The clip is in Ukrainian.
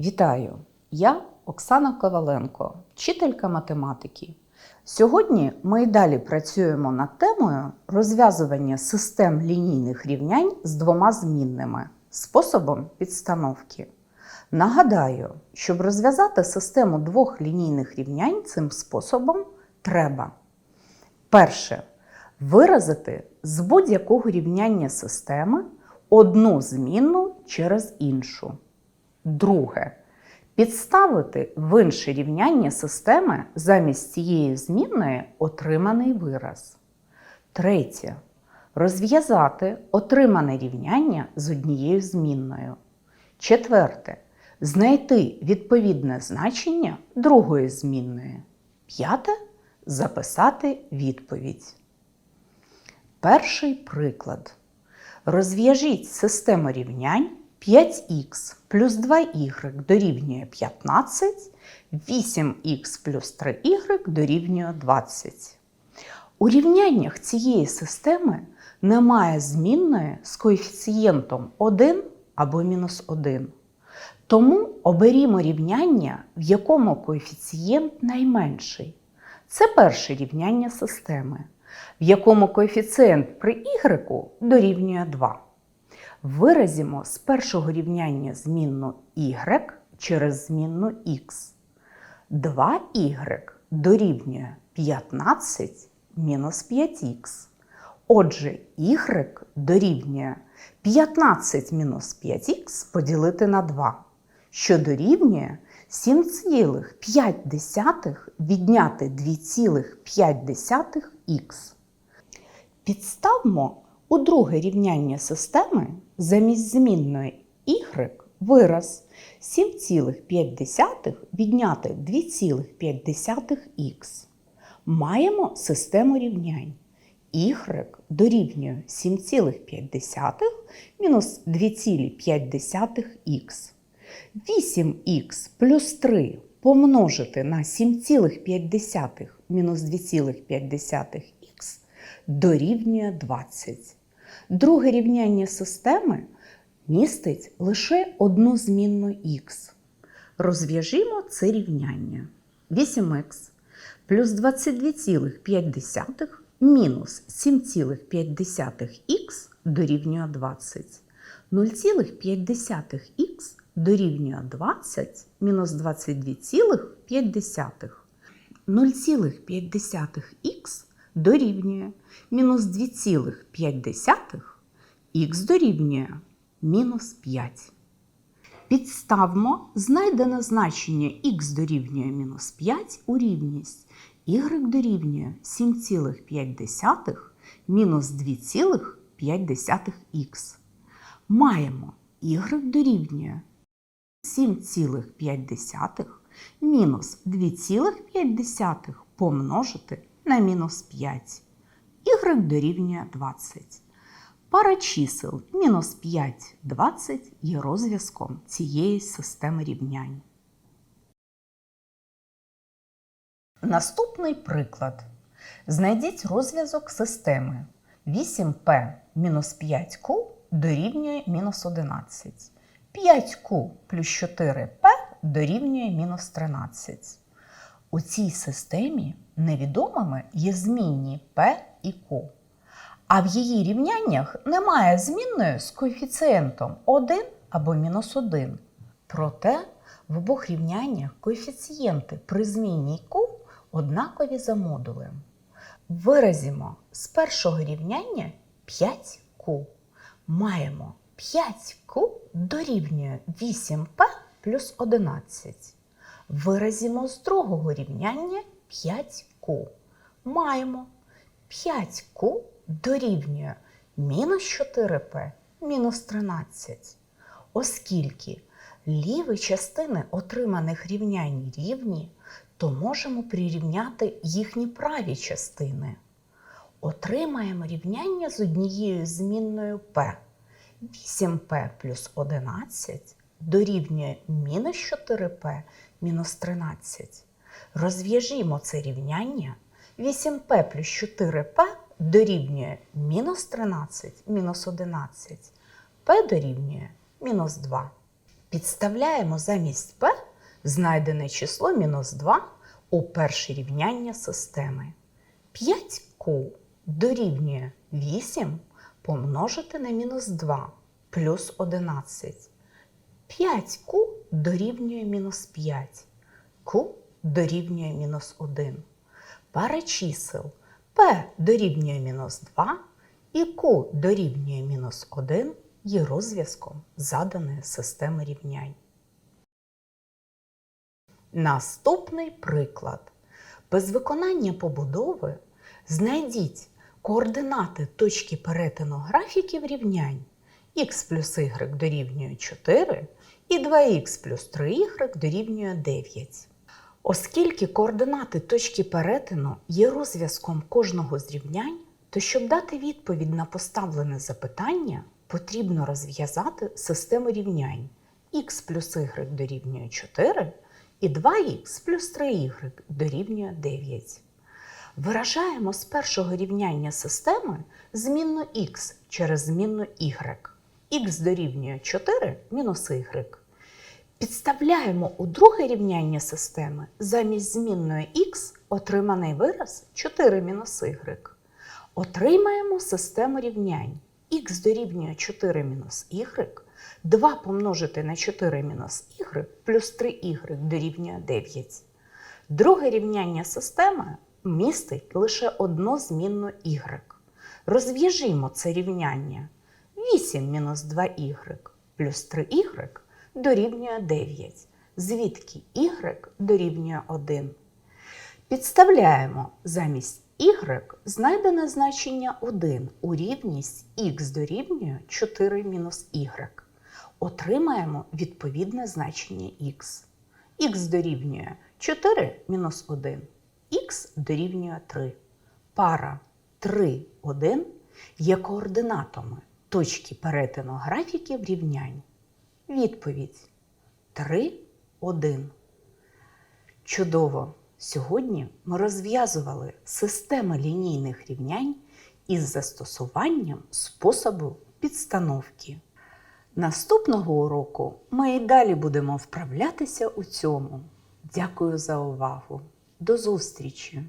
Вітаю! Я Оксана Коваленко, вчителька математики. Сьогодні ми й далі працюємо над темою розв'язування систем лінійних рівнянь з двома змінними способом підстановки. Нагадаю, щоб розв'язати систему двох лінійних рівнянь цим способом треба перше виразити з будь-якого рівняння системи одну змінну через іншу. Друге. Підставити в інше рівняння системи замість цієї змінної отриманий вираз. Третє. Розв'язати отримане рівняння з однією змінною. Четверте. Знайти відповідне значення другої змінної. П'яте. Записати відповідь. Перший приклад. Розв'яжіть систему рівнянь 5х плюс 2y дорівнює 15, 8х плюс 3y дорівнює 20. У рівняннях цієї системи немає змінної з коефіцієнтом 1 або мінус 1. Тому оберімо рівняння, в якому коефіцієнт найменший. Це перше рівняння системи, в якому коефіцієнт при y дорівнює 2. Виразимо з першого рівняння змінну y через змінну x. 2y дорівнює 15 мінус 5х. Отже, y дорівнює 15 мінус 5х поділити на 2, що дорівнює 7,5 відняти 2,5х. Підставмо у друге рівняння системи замість змінної y вираз 7,5 відняти 2,5х. Маємо систему рівнянь. y дорівнює 7,5 мінус 2,5х. 8х плюс 3 помножити на 7,5 мінус 2,5х дорівнює 20. Друге рівняння системи містить лише одну змінну х. Розв'яжімо це рівняння. 8х плюс 22,5 мінус 7,5х дорівнює 20. 0,5х дорівнює 20 мінус 22,5. 0,5х дорівнює мінус 2,5, х дорівнює мінус 5. Підставмо знайдене значення х дорівнює мінус 5 у рівність y дорівнює 7,5 мінус 2,5х. Маємо y дорівнює 7,5 мінус 2,5 помножити на мінус 5. Y дорівнює 20. Пара чисел мінус 5, 20 є розв'язком цієї системи рівнянь. Наступний приклад. Знайдіть розв'язок системи 8p мінус 5q дорівнює мінус 11. 5q плюс 4p дорівнює мінус 13. У цій системі невідомими є змінні p і q. А в її рівняннях немає змінної з коефіцієнтом 1 або мінус 1. Проте в обох рівняннях коефіцієнти при змінній q однакові за модулем. Виразимо з першого рівняння 5q. Маємо 5q дорівнює 8p плюс 11. Виразимо з другого рівняння 5q. Маємо 5q дорівнює мінус 4p мінус 13. Оскільки ліві частини отриманих рівнянь рівні, то можемо прирівняти їхні праві частини. Отримаємо рівняння з однією змінною p. 8p плюс 11 дорівнює мінус 4p мінус 13. Розв'яжімо це рівняння. 8p плюс 4p дорівнює мінус 13 мінус 11. p дорівнює мінус 2. Підставляємо замість p знайдене число мінус 2 у перше рівняння системи. 5q дорівнює 8 помножити на мінус 2 плюс 11. 5q дорівнює мінус 5. q дорівнює мінус 1. Пара чисел p дорівнює мінус 2 і q дорівнює мінус 1 є розв'язком заданої системи рівнянь. Наступний приклад. Без виконання побудови знайдіть координати точки перетину графіків рівнянь х плюс y дорівнює 4 і 2х плюс 3y дорівнює 9. Оскільки координати точки перетину є розв'язком кожного з рівнянь, то щоб дати відповідь на поставлене запитання, потрібно розв'язати систему рівнянь х плюс y дорівнює 4 і 2х плюс 3y дорівнює 9. Виражаємо з першого рівняння системи змінну х через змінну y. х дорівнює 4 мінус y. Підставляємо у друге рівняння системи замість змінної х отриманий вираз 4 мінус y. Отримаємо систему рівнянь х дорівнює 4 мінус y, 2 помножити на 4 мінус y плюс 3y дорівнює 9. Друге рівняння системи містить лише одну змінну y. Розв'яжімо це рівняння. 8 мінус 2y плюс 3y дорівнює 9, звідки y дорівнює 1. Підставляємо замість y знайдене значення 1 у рівність х дорівнює 4 мінус y. Отримаємо відповідне значення х. х дорівнює 4 мінус 1, х дорівнює 3. Пара 3, 1 є координатами точки перетину графіків рівнянь. Відповідь 3, 1. Чудово! Сьогодні ми розв'язували системи лінійних рівнянь із застосуванням способу підстановки. Наступного уроку ми і далі будемо вправлятися у цьому. Дякую за увагу. До зустрічі!